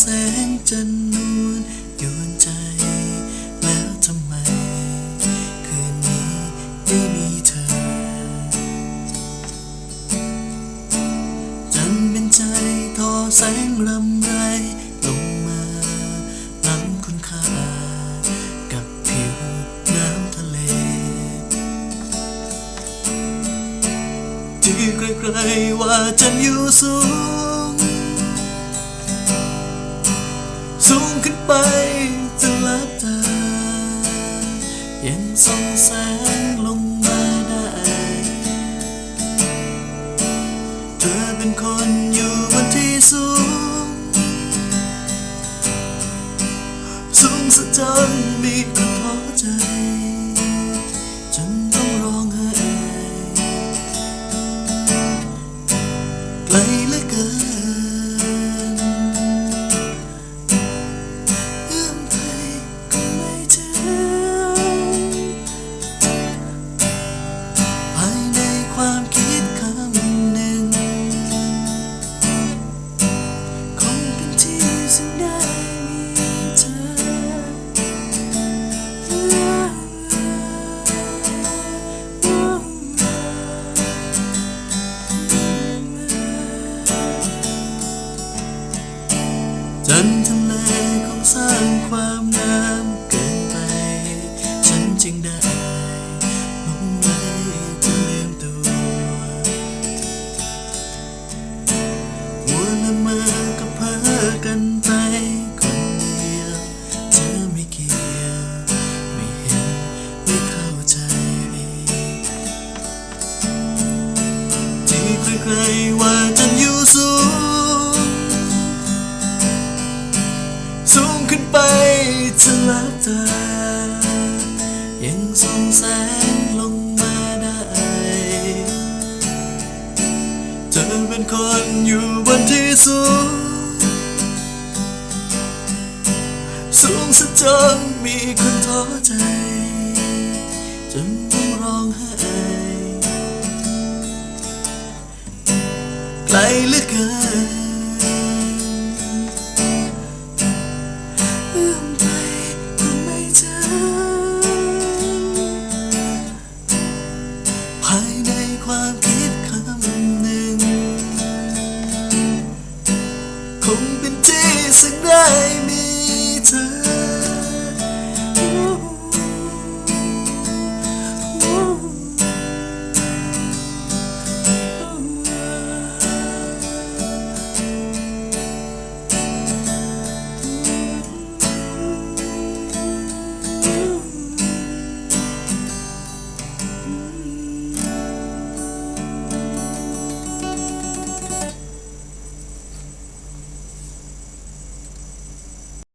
แสงจันนวลยวนใจ แล้วทำไม คืนนี้ไม่มีเธอ จันเป็นใจทอแสงลำไรลงมาล้ำคุณค่า กับผิวน้ำทะเล ที่ใครๆว่าจันอยู่สูง สูงขึ้นไปจะลับตา ยังส่องแสงลงมาได้ เธอเป็นคนอยู่บนที่สูง สูงสักจนมี จนทำเลคงสร้างความงามเกินไป ฉันจึงได้ลงไหลจนลืมตัวมัวละเมอกับเพ้อกันไปคนเดียวเธอไม่เกี่ยวไม่เห็นไม่เข้าใจ ที่ใครๆว่าจัน สูงขึ้นไปจะลับตายังส่องแสงลงมาได้ เธอเป็นคนอยู่บนที่สูง สูงสักจนมีคนท้อใจ จนต้องร้องไห้ไกลเหลือเกิน งคงเป็นที่สักได้มี